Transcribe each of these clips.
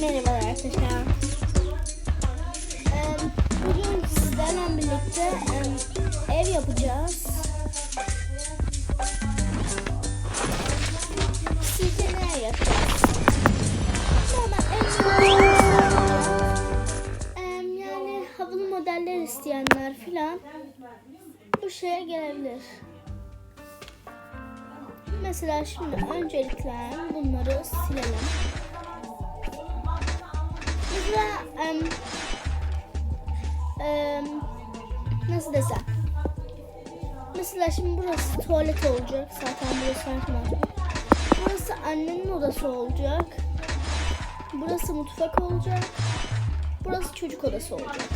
Merhaba arkadaşlar. Bugün sizlerle birlikte ev yapacağız. Sizce ne yapacağız? Yani havalı modeller isteyenler filan bu şeye gelebilir. Mesela şimdi öncelikle bunları silelim. Em, nasıl desem? Mesela şimdi burası tuvalet olacak. Zaten burası her Burası annenin odası olacak. Burası mutfak olacak. Burası çocuk odası olacak.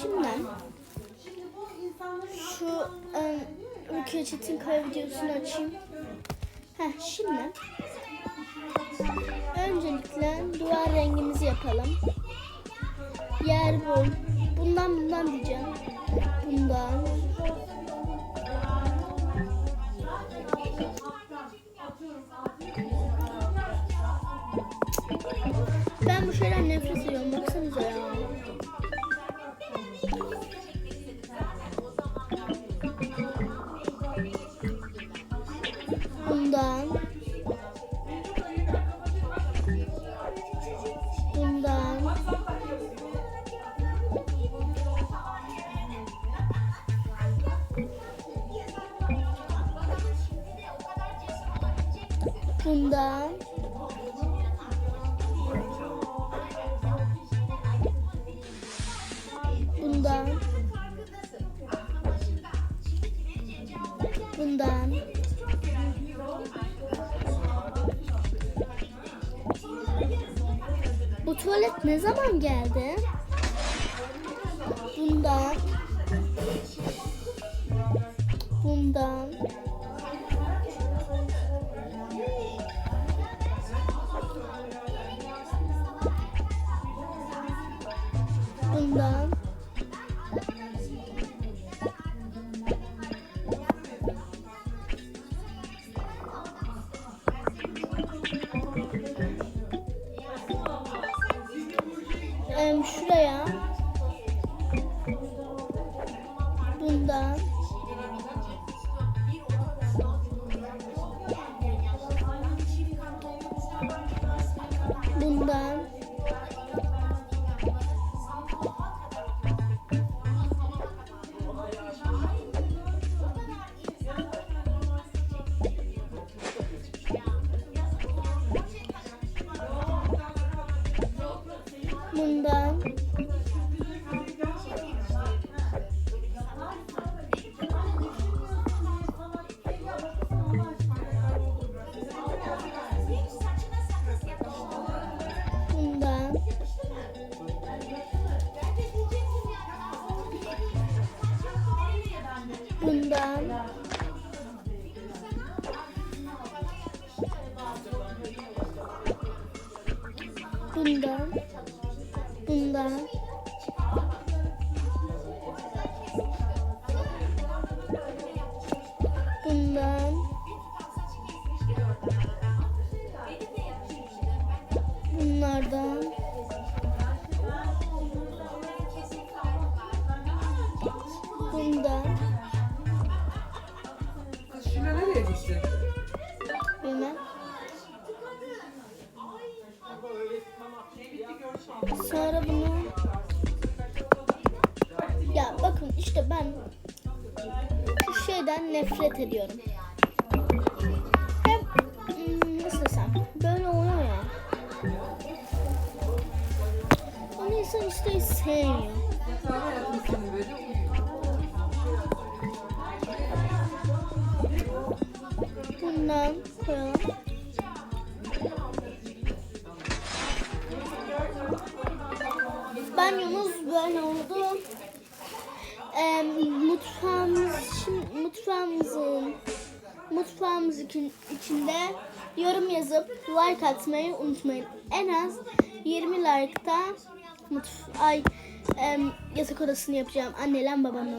Şimdi şu um, Rukiye Çetinkaya videosunu açayım. Heh, şimdi öncelikle duvar rengimizi yapalım. Yer bu. Bundan bundan diyeceğim. Bundan. Bundan. Bundan. Bundan. Bu tuvalet ne zaman geldi? Bundan. Bundan. Em, şuraya. Bundan. Bundan. Bundan. Bundan. Bundan. Bundan. Bundan. Bunlardan. Bundan. Sonra bunu ya bakın işte ben şu şeyden nefret ediyorum. Hem hmm, nasıl desem böyle oluyor ya. Onu insan işte sevmiyor. Bundan koyalım. Banyomuz böyle oldu. Ee, mutfağımız şimdi mutfağımızın mutfağımız için, içinde yorum yazıp like atmayı unutmayın. En az 20 like'ta mutf ay em, yatak odasını yapacağım anneyle babamla.